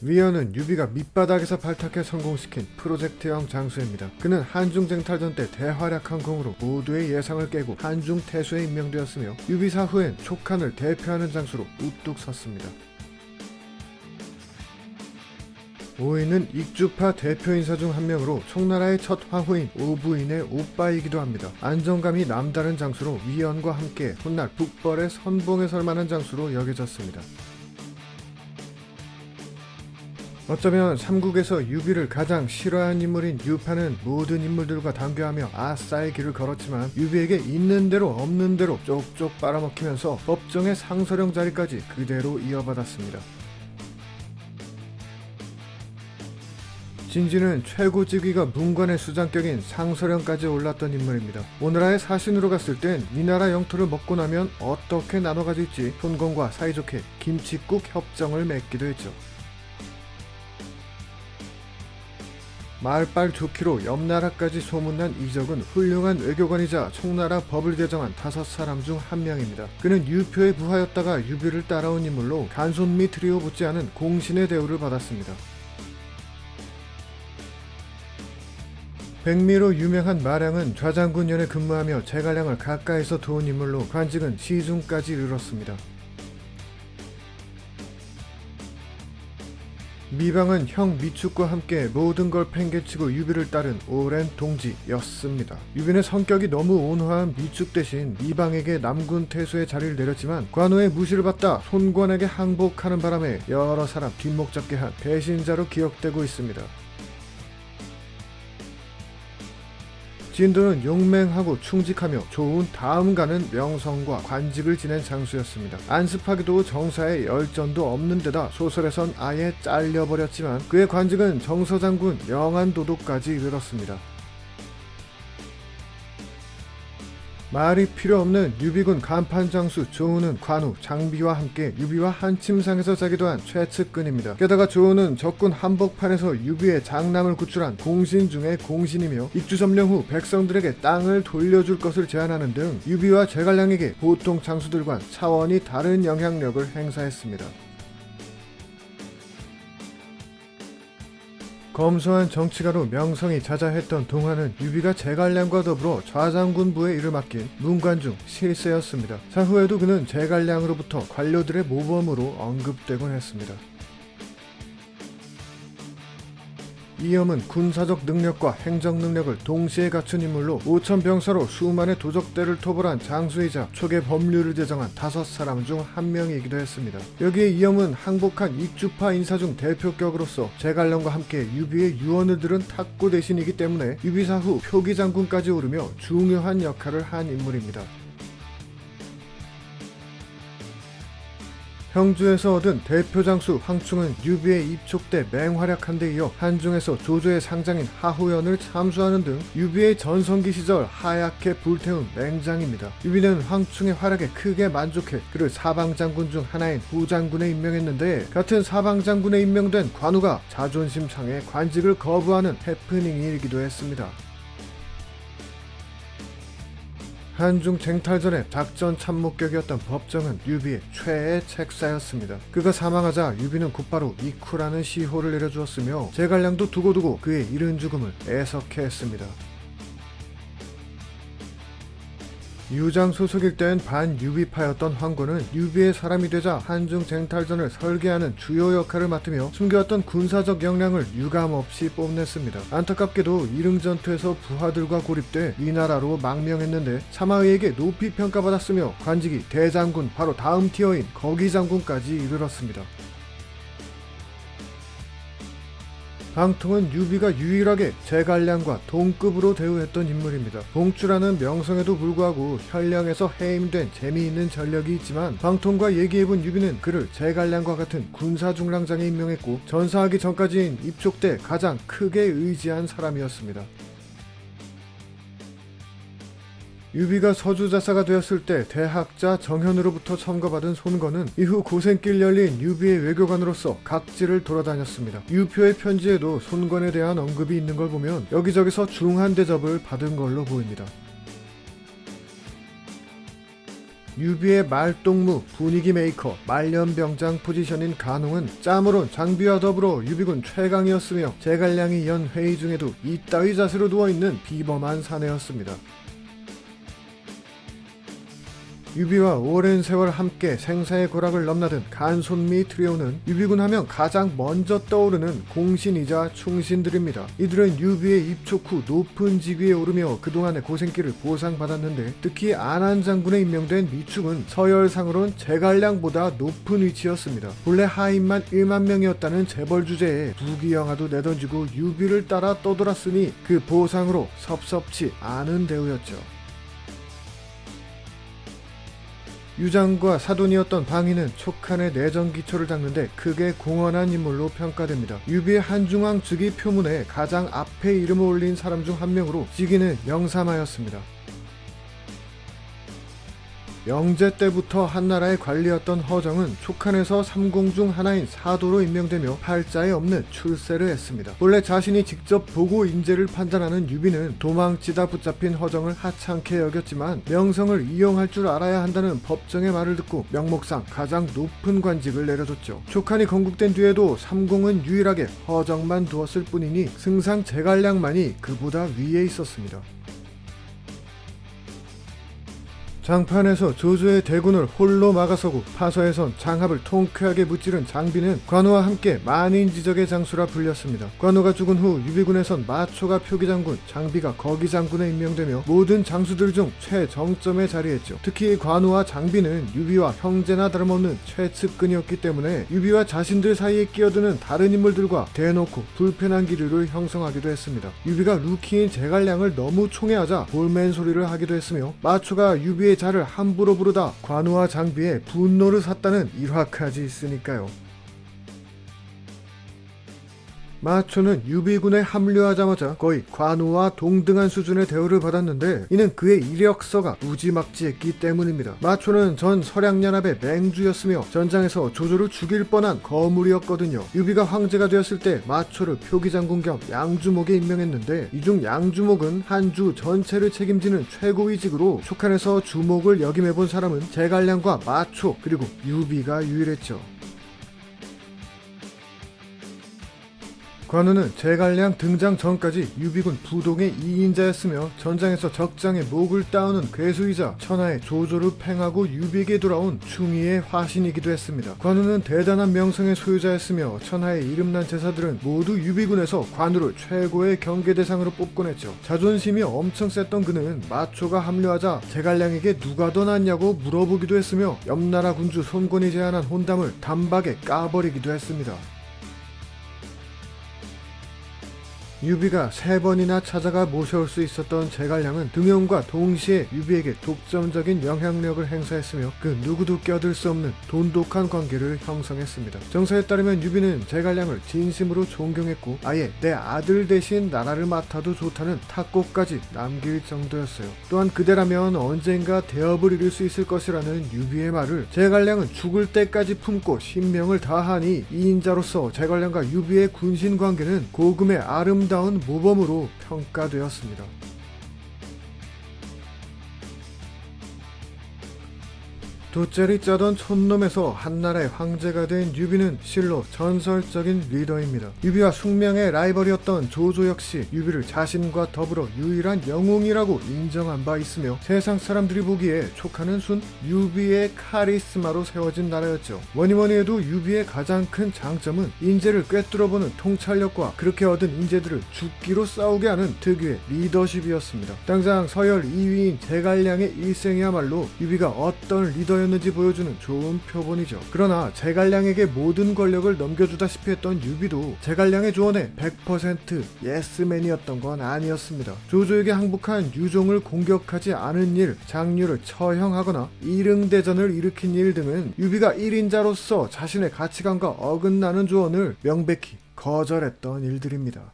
위원은 유비가 밑바닥에서 발탁해 성공시킨 프로젝트형 장수입니다. 그는 한중쟁탈전 때 대활약한 공으로 모두의 예상을 깨고 한중 태수에 임명되었으며 유비 사후엔 촉한을 대표하는 장수로 우뚝 섰습니다. 5인은 익주파 대표 인사 중 한 명으로 청나라의 첫 화후인 오부인의 오빠이기도 합니다. 안정감이 남다른 장수로 위원과 함께 훗날 북벌의 선봉에 설 만한 장수로 여겨졌습니다. 어쩌면 삼국에서 유비를 가장 싫어하는 인물인 유파는 모든 인물들과 단교하며 아싸의 길을 걸었지만 유비에게 있는 대로 없는 대로 쪽쪽 빨아먹히면서 법정의 상서령 자리까지 그대로 이어받았습니다. 진지는 최고 직위가 문관의 수장격인 상서령까지 올랐던 인물입니다. 오나라의 사신으로 갔을 땐 이 나라 영토를 먹고 나면 어떻게 나눠 가질지 손공과 사이좋게 김치국 협정을 맺기도 했죠. 말빨 좋기로 옆나라까지 소문난 이적은 훌륭한 외교관이자 청나라 법을 제정한 다섯 사람 중 한 명입니다. 그는 유표의 부하였다가 유비를 따라온 인물로 간손미 트리오 붙지 않은 공신의 대우를 받았습니다. 백미로 유명한 마량은 좌장군연에 근무하며 제갈량을 가까이서 도운 인물로 관직은 시중까지 이르렀습니다. 미방은 형 미축과 함께 모든 걸 팽개치고 유비를 따른 오랜 동지였습니다. 유비는 성격이 너무 온화한 미축 대신 미방에게 남군 태수의 자리를 내렸지만 관우의 무시를 받다 손관에게 항복하는 바람에 여러 사람 뒷목 잡게 한 배신자로 기억되고 있습니다. 진도는 용맹하고 충직하며 좋은 다음 가는 명성과 관직을 지낸 장수였습니다. 안습하기도 정사에 열전도 없는 데다 소설에선 아예 잘려버렸지만 그의 관직은 정서장군 영안 도독까지 이르렀습니다. 말이 필요 없는 유비군 간판 장수 조우는 관우, 장비와 함께 유비와 한침상에서 자기도 한 최측근입니다. 게다가 조우는 적군 한복판에서 유비의 장남을 구출한 공신 중의 공신이며 입주 점령 후 백성들에게 땅을 돌려줄 것을 제안하는 등 유비와 제갈량에게 보통 장수들과 차원이 다른 영향력을 행사했습니다. 검소한 정치가로 명성이 자자했던 동화는 유비가 제갈량과 더불어 좌장군부에 이를 맡긴 문관 중 실세였습니다. 사후에도 그는 제갈량으로부터 관료들의 모범으로 언급되곤 했습니다. 이염은 군사적 능력과 행정 능력을 동시에 갖춘 인물로 5천 병사로 수만의 도적대를 토벌한 장수이자 초계 법률을 제정한 다섯 사람 중 한 명이기도 했습니다. 여기에 이염은 항복한 익주파 인사 중 대표격으로서 제갈령과 함께 유비의 유언을 들은 탁구 대신이기 때문에 유비사 후 표기 장군까지 오르며 중요한 역할을 한 인물입니다. 형주에서 얻은 대표 장수 황충은 유비의 입촉대 맹활약한 데 이어 한중에서 조조의 상장인 하후연을 참수하는 등 유비의 전성기 시절 하얗게 불태운 맹장입니다. 유비는 황충의 활약에 크게 만족해 그를 사방장군 중 하나인 후장군에 임명했는데 같은 사방장군에 임명된 관우가 자존심 상해 관직을 거부하는 해프닝이 일기도 했습니다. 한중 쟁탈전의 작전 참목격이었던 법정은 유비의 최애 책사였습니다. 그가 사망하자 유비는 곧바로 이쿠라는 시호를 내려주었으며 제갈량도 두고두고 그의 이른 죽음을 애석해 했습니다. 유장 소속일 땐 반유비파였던 황고는 유비의 사람이 되자 한중 쟁탈전을 설계하는 주요 역할을 맡으며 숨겨왔던 군사적 역량을 유감없이 뽐냈습니다. 안타깝게도 이릉전투에서 부하들과 고립돼 위나라로 망명했는데 사마의에게 높이 평가받았으며 관직이 대장군 바로 다음 티어인 거기장군까지 이르렀습니다. 방통은 유비가 유일하게 제갈량과 동급으로 대우했던 인물입니다. 봉추라는 명성에도 불구하고 현령에서 해임된 재미있는 전력이 있지만 방통과 얘기해본 유비는 그를 제갈량과 같은 군사중랑장에 임명했고 전사하기 전까지인 입촉 때 가장 크게 의지한 사람이었습니다. 유비가 서주자사가 되었을 때 대학자 정현으로부터 첨가받은 손건은 이후 고생길 열린 유비의 외교관으로서 각지를 돌아다녔습니다. 유표의 편지에도 손건에 대한 언급이 있는 걸 보면 여기저기서 중한 대접을 받은 걸로 보입니다. 유비의 말동무, 분위기 메이커, 말년병장 포지션인 간홍은 짬으론 장비와 더불어 유비군 최강이었으며 제갈량이 연 회의 중에도 이따위 자세로 누워있는 비범한 사내였습니다. 유비와 오랜 세월 함께 생사의 고락을 넘나든 간손미 트리오는 유비군 하면 가장 먼저 떠오르는 공신이자 충신들입니다. 이들은 유비의 입촉 후 높은 직위에 오르며 그동안의 고생길을 보상받았는데 특히 안한 장군에 임명된 미축은 서열상으론 제갈량보다 높은 위치였습니다. 본래 하인만 1만 명이었다는 재벌 주제에 부귀영화도 내던지고 유비를 따라 떠돌았으니 그 보상으로 섭섭치 않은 대우였죠. 유장과 사돈이었던 방위는 촉한의 내정 기초를 닦는데 크게 공헌한 인물로 평가됩니다. 유비의 한중왕 즉위 표문에 가장 앞에 이름을 올린 사람 중 한 명으로 직위는 영삼하였습니다. 영제 때부터 한나라의 관리였던 허정은 촉한에서 삼공 중 하나인 사도로 임명되며 팔자에 없는 출세를 했습니다. 원래 자신이 직접 보고 인재를 판단하는 유비는 도망치다 붙잡힌 허정을 하찮게 여겼지만 명성을 이용할 줄 알아야 한다는 법정의 말을 듣고 명목상 가장 높은 관직을 내려줬죠. 촉한이 건국된 뒤에도 삼공은 유일하게 허정만 두었을 뿐이니 승상 제갈량만이 그보다 위에 있었습니다. 장판에서 조조의 대군을 홀로 막아서고 파서에선 장합을 통쾌하게 무찌른 장비는 관우와 함께 만인 지적의 장수라 불렸습니다. 관우가 죽은 후 유비군에선 마초가 표기장군, 장비가 거기장군에 임명되며 모든 장수들 중 최정점에 자리했죠. 특히 관우와 장비는 유비와 형제나 다름없는 최측근이었기 때문에 유비와 자신들 사이에 끼어드는 다른 인물들과 대놓고 불편한 기류를 형성하기도 했습니다. 유비가 루키인 제갈량을 너무 총애하자 볼멘 소리를 하기도 했으며 마초가 유비의 자를 함부로 부르다 관우와 장비에 분노를 샀다는 일화까지 있으니까요. 마초는 유비군에 합류하자마자 거의 관우와 동등한 수준의 대우를 받았는데 이는 그의 이력서가 무지막지했기 때문입니다. 마초는 전 설양연합의 맹주였으며 전장에서 조조를 죽일 뻔한 거물이었거든요. 유비가 황제가 되었을 때 마초를 표기장군 겸 양주목에 임명했는데 이중 양주목은 한 주 전체를 책임지는 최고위직으로 촉한에서 주목을 역임해본 사람은 제갈량과 마초 그리고 유비가 유일했죠. 관우는 제갈량 등장 전까지 유비군 부동의 2인자였으며 전장에서 적장의 목을 따오는 괴수이자 천하의 조조를 팽하고 유비에게 돌아온 충의의 화신이기도 했습니다. 관우는 대단한 명성의 소유자였으며 천하의 이름난 제사들은 모두 유비군에서 관우를 최고의 경계 대상으로 뽑곤 했죠. 자존심이 엄청 셌던 그는 마초가 합류하자 제갈량에게 누가 더 낫냐고 물어보기도 했으며 옆나라 군주 손권이 제안한 혼담을 단박에 까버리기도 했습니다. 유비가 세 번이나 찾아가 모셔올 수 있었던 제갈량은 등용과 동시에 유비에게 독점적인 영향력을 행사했으며 그 누구도 껴들 수 없는 돈독한 관계를 형성했습니다. 정서에 따르면 유비는 제갈량을 진심으로 존경했고 아예 내 아들 대신 나라를 맡아도 좋다는 탁고까지 남길 정도였어요. 또한 그대라면 언젠가 대업을 이룰 수 있을 것이라는 유비의 말을 제갈량은 죽을 때까지 품고 신명을 다하니 이인자로서 제갈량과 유비의 군신 관계는 고금의 아름 다운 모범으로 평가되었습니다. 돗자리 짜던 촌놈에서 한나라의 황제가 된 유비는 실로 전설적인 리더입니다. 유비와 숙명의 라이벌이었던 조조 역시 유비를 자신과 더불어 유일한 영웅이라고 인정한 바 있으며 세상 사람들이 보기에 촉하는 순 유비의 카리스마로 세워진 나라였죠. 뭐니뭐니 해도 유비의 가장 큰 장점은 인재를 꿰뚫어보는 통찰력과 그렇게 얻은 인재들을 죽기로 싸우게 하는 특유의 리더십이었습니다. 당장 서열 2위인 제갈량의 일생이야말로 유비가 어떤 리더 였는지 보여주는 좋은 표본이죠. 그러나 제갈량에게 모든 권력을 넘겨주다시피 했던 유비도 제갈량의 조언에 100% 예스맨이었던 건 아니었습니다. 조조에게 항복한 유종을 공격하지 않은 일, 장류를 처형하거나 이릉대전을 일으킨 일 등은 유비가 1인자로서 자신의 가치관과 어긋나는 조언을 명백히 거절했던 일들입니다.